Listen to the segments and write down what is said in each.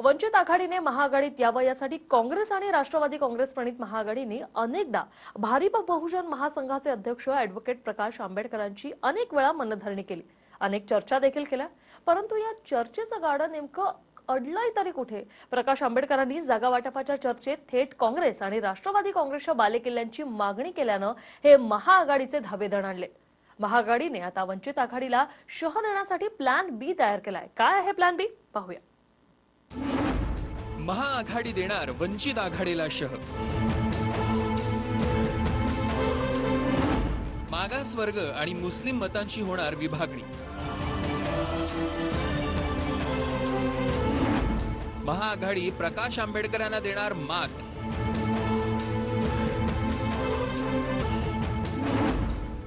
वंचित आघाडीने महाआघाडीत यावं यासाठी काँग्रेस आणि राष्ट्रवादी काँग्रेस प्रणित महाआघाडीने अनेकदा भारिप बहुजन महासंघाचे अध्यक्ष अॅडव्होकेट प्रकाश आंबेडकरांची अनेक वेळा मनधरणी केली. अनेक चर्चा देखील केल्या. परंतु या चर्चेचं गाडं नेमकं अडलंय तरी कुठे? प्रकाश आंबेडकरांनी जागा वाटपाच्या चर्चेत थेट काँग्रेस आणि राष्ट्रवादी काँग्रेसच्या बालेकिल्ल्यांची मागणी केल्यानं हे महाआघाडीचे धावेदण आणले. महाआघाडीने आता वंचित आघाडीला शह देण्यासाठी प्लॅन बी तयार केलाय. काय आहे प्लॅन बी पाहूया. महाआघाडी देणार वंचित आघाडीला शह मागास वर्ग आणि मुस्लिम मतांची होणार विभागणी. महाआघाडी प्रकाश आंबेडकरांना देणार मात.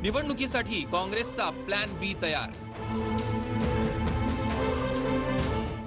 निवडणुकीसाठी काँग्रेसचा प्लॅन बी तयार.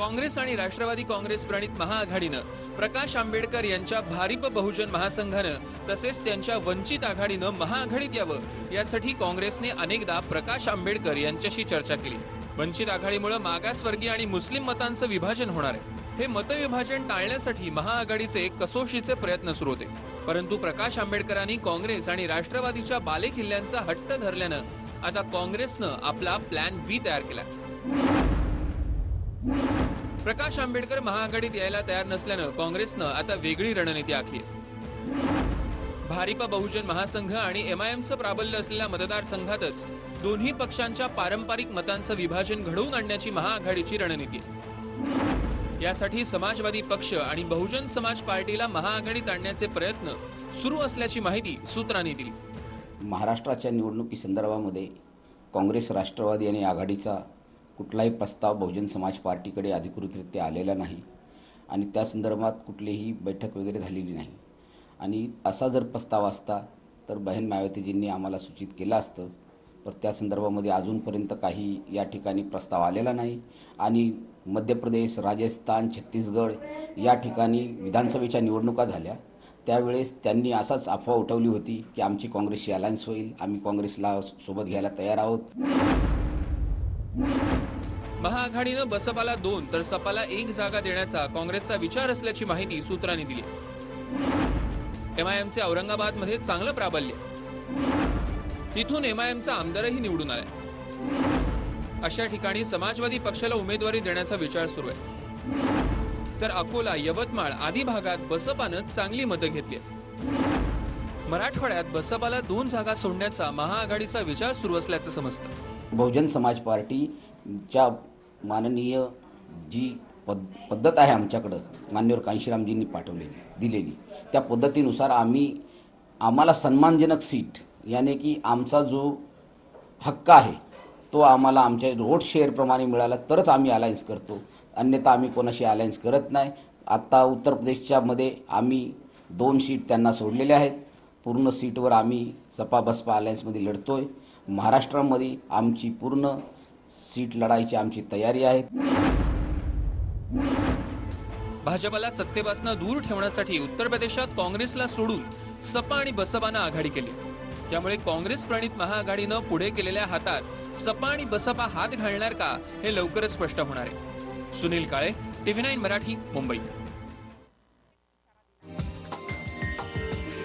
काँग्रेस आणि राष्ट्रवादी काँग्रेस प्रणित महाआघाडीनं प्रकाश आंबेडकर यांच्या भारिप बहुजन महासंघानं तसेच त्यांच्या वंचित आघाडीनं महाआघाडीत यावं यासाठी काँग्रेसने अनेकदा प्रकाश आंबेडकर यांच्याशी चर्चा केली. वंचित आघाडीमुळे मागासवर्गीय आणि मुस्लिम मतांचं विभाजन होणार आहे. हे मतविभाजन टाळण्यासाठी महाआघाडीचे कसोशीचे प्रयत्न सुरू होते. परंतु प्रकाश आंबेडकरांनी काँग्रेस आणि राष्ट्रवादीच्या बालेकिल्ल्यांचा हट्ट धरल्यानं आता काँग्रेसनं आपला प्लॅन बी तयार केला. प्रकाश आंबेडकर महाआघाडीत यायला तयार नसल्यानं काँग्रेसनं आता वेगळी रणनीती आखली भारिपा बहुजन महासंघ आणि एमआयएमचं प्राबल्य असलेल्या मतदारसंघातच दोन्ही पक्षांच्या पारंपरिक मतांचं विभाजन घडवून आणण्याची महाआघाडीची रणनीती यासाठी समाजवादी पक्ष आणि बहुजन समाज पार्टीला महाआघाडीत आणण्याचे प्रयत्न सुरू असल्याची माहिती सूत्रांनी दिली. महाराष्ट्राच्या निवडणुकी संदर्भामध्ये काँग्रेस राष्ट्रवादी आणि आघाडीचा कुठलाही प्रस्ताव बहुजन समाज पार्टीकडे अधिकृतरित्या आलेला नाही आणि त्या संदर्भात कुठलीही बैठक वगैरे झालेली नाही. आणि असा जर प्रस्ताव असता तर बहन मायावतीजींनी आम्हाला सूचित केलं असतं पर त्या संदर्भामध्ये अजूनपर्यंत काही या ठिकाणी प्रस्ताव आलेला नाही आणि मध्य प्रदेश राजस्थान छत्तीसगड या ठिकाणी विधानसभेच्या निवडणुका झाल्या. त्यावेळेस त्यांनी असाच अफवा उठवली होती की आमची काँग्रेसशी अलायन्स होईल आम्ही काँग्रेसला सोबत घ्यायला तयार आहोत. महाआघाडीनं बसपाला दोन तर सपाला एक जागा देण्याचा काँग्रेसचा विचार असल्याची माहिती सूत्रांनी दिली. एमआयएमचे औरंगाबादमध्ये चांगलं प्राबल्य. तिथून एमआयएमचा आमदारही निवडून आलाय. अशा ठिकाणी समाजवादी पक्षाला उमेदवारी देण्याचा विचार सुरू आहे. तर अकोला यवतमाळ आदी भागात बसपानं चांगली मतं घेतली मराठवाड्यात बसपाला दोन जागा सोडण्याचा महाआघाडीचा विचार सुरू असल्याचं समजतं. बहुजन समाज पार्टीच्या माननीय जी पद पद्धत आहे आमच्याकडं मान्यवर कांशीरामजींनी पाठवलेली दिलेली त्या पद्धतीनुसार आम्ही आम्हाला सन्मानजनक सीट याने की आमचा जो हक्क आहे तो आम्हाला आमच्या रोड शेअरप्रमाणे मिळाला तरच आम्ही अलायन्स करतो. अन्यथा आम्ही कोणाशी अलायन्स करत नाही. आत्ता उत्तर प्रदेशच्या मध्ये आम्ही दोन सीट त्यांना सोडलेल्या आहेत. पूर्ण सीटवर आम्ही सपा बसपा अलायन्समध्ये लढतो आहे महाराष्ट्रामध्ये आमची पूर्ण सीट लढायची आमची तयारी आहे. भाजपाला सत्तेपासून दूर ठेवण्यासाठी उत्तर प्रदेशात काँग्रेसला सोडून सपा आणि बसपानं आघाडी केली. त्यामुळे काँग्रेस प्रणित महाआघाडीनं पुढे केलेल्या हातात सपा आणि बसपा हात घालणार का हे लवकरच स्पष्ट होणार आहे. Sunil Kale TV nine Marathi Mumbai.